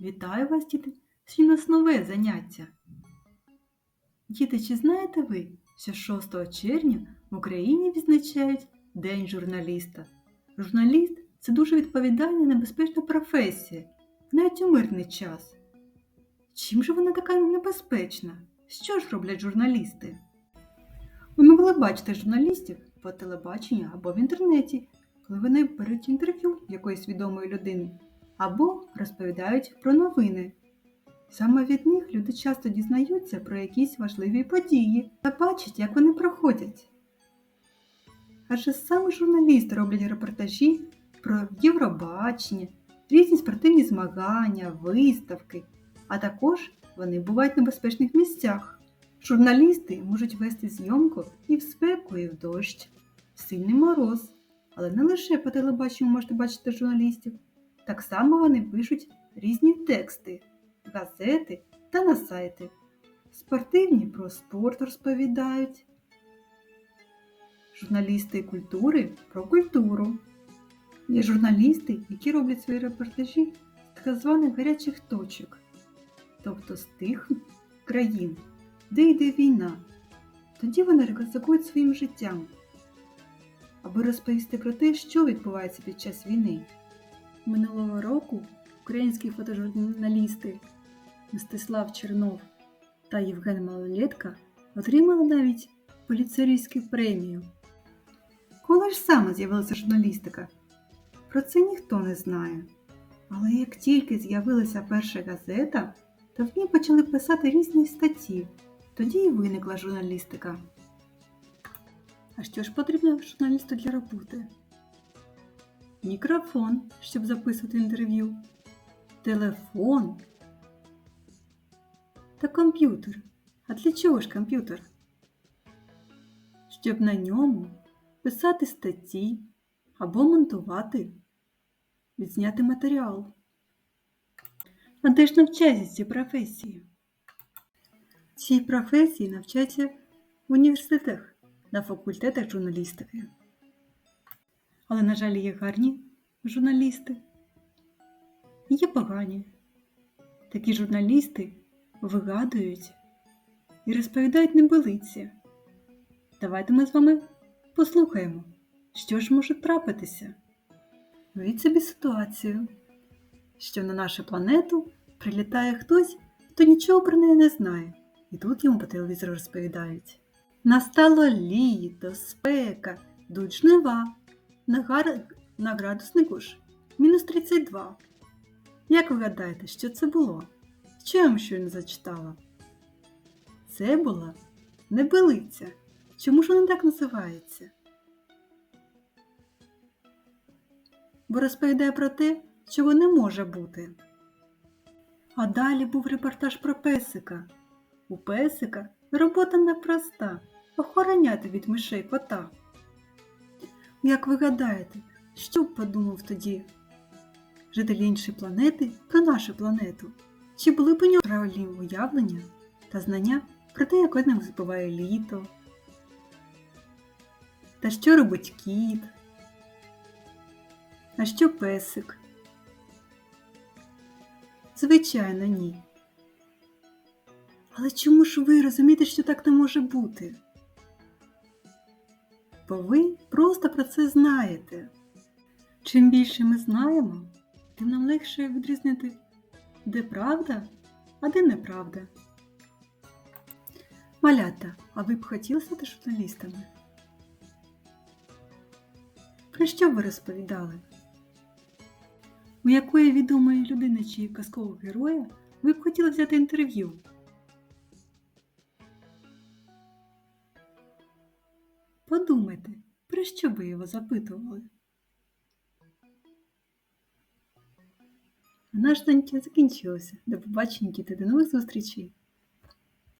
Вітаю вас, діти! У нас нове заняття. Діти, чи знаєте ви, що 6 червня в Україні відзначають День журналіста? Журналіст це дуже відповідальна і небезпечна професія, навіть у мирний час. Чим же вона така небезпечна? Що ж роблять журналісти? Ви могли бачити журналістів по телебаченню або в інтернеті, коли вони беруть інтерв'ю якоїсь відомої людини або розповідають про новини. Саме від них люди часто дізнаються про якісь важливі події та бачать, як вони проходять. Адже саме журналісти роблять репортажі про Євробачення, різні спортивні змагання, виставки, а також вони бувають в небезпечних місцях. Журналісти можуть вести зйомку і в спеку, і в дощ, в сильний мороз. Але не лише по телебаченню можете бачити журналістів. Так само вони пишуть різні тексти, газети та на сайти. Спортивні про спорт розповідають. Журналісти культури про культуру. Є журналісти, які роблять свої репортажі з так званих гарячих точок, тобто з тих країн, де йде війна. Тоді вони ризикують своїм життям, аби розповісти про те, що відбувається під час війни. Минулого року українські фотожурналісти Мстислав Чернов та Євген Малолетка отримали навіть поліцейську премію. Коли ж саме з'явилася журналістика? Про це ніхто не знає. Але як тільки з'явилася перша газета, то в ній почали писати різні статті. Тоді і виникла журналістика. А що ж потрібно журналісту для роботи? Мікрофон, щоб записувати інтерв'ю, телефон та комп'ютер. А для чого ж комп'ютер? Щоб на ньому писати статті або монтувати, відзняти матеріал. А де ж навчаються ці професії? Цій професії навчаються в університетах на факультетах журналістики. Але, на жаль, є гарні журналісти, є погані. Такі журналісти вигадують і розповідають небилиці. Давайте ми з вами послухаємо, що ж може трапитися. Уявіть собі ситуацію, що на нашу планету прилітає хтось, хто нічого про неї не знає, і тут йому по телевізору розповідають. Настало літо, спека, йдуть жнива. На, гар... на градуснику ж мінус 32. Як ви гадаєте, що це було? Що я вам щойно зачитала? Це була небелиця. Чому ж вона так називається? Бо розповідає про те, чого не може бути. А далі був репортаж про песика. У песика робота непроста охороняти від мишей кота. Як ви гадаєте, що б подумав тоді жителі іншої планети про нашу планету? Чи були б у нього правильні уявлення та знання про те, як одним збиває літо? Та що робить кіт? А що песик? Звичайно, ні. Але чому ж ви розумієте, що так не може бути? Бо ви просто про це знаєте. Чим більше ми знаємо, тим нам легше відрізнити, де правда, а де неправда. Малята, а ви б хотіли стати журналістами? Про що ви розповідали? У якої відомої людини чи казкового героя ви б хотіли взяти інтерв'ю? Подумайте, про що ви його запитували? Наш заняття закінчилося. До побачення, діти, до нових зустрічей!